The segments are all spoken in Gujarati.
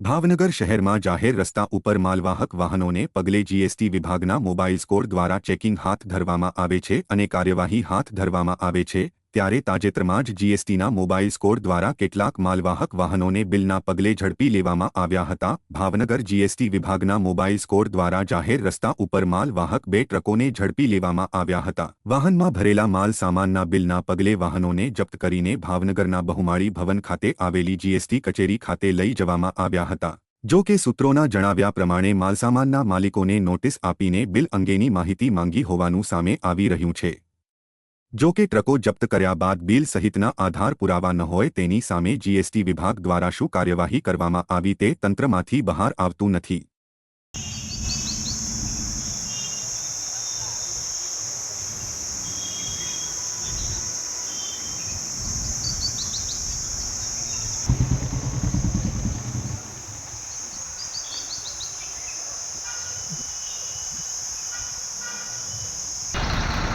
ભાવનગર શહેરમાં જાહેર રસ્તા ઉપર માલવાહક વાહનોને પગલે જીએસટી વિભાગના મોબાઈલ સ્કોર દ્વારા ચેકિંગ હાથ ધરવામાં આવે છે અને કાર્યવાહી હાથ ધરવામાં આવે છે. ત્યારે તાજેતરમાં જ જીએસટીના મોબાઈલ સ્કોર દ્વારા કેટલાક માલવાહક વાહનોને બિલના પગલે ઝડપી લેવામાં આવ્યા હતા. ભાવનગર જીએસટી વિભાગના મોબાઈલ સ્કોર દ્વારા જાહેર રસ્તા ઉપર માલવાહક બે ટ્રકોને ઝડપી લેવામાં આવ્યા હતા. વાહનમાં ભરેલા માલ સામાનના બિલના પગલે વાહનોને જપ્ત કરીને ભાવનગરના બહુમાળી ભવન ખાતે આવેલી જીએસટી કચેરી ખાતે લઈ જવામાં આવ્યા હતા. જો કે સૂત્રોના જણાવ્યા પ્રમાણે માલસામાનના માલિકોને નોટિસ આપીને બિલ અંગેની માહિતી માંગી હોવાનું સામે આવી રહ્યું છે. જો કે ટ્રકો જપ્ત કર્યા બાદ બિલ સહિતના આધાર પુરાવા ન હોય તેની સામે જીએસટી વિભાગ દ્વારા શું કાર્યવાહી કરવામાં આવી તે તંત્રમાંથી બહાર આવતું નથી.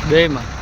બેમાં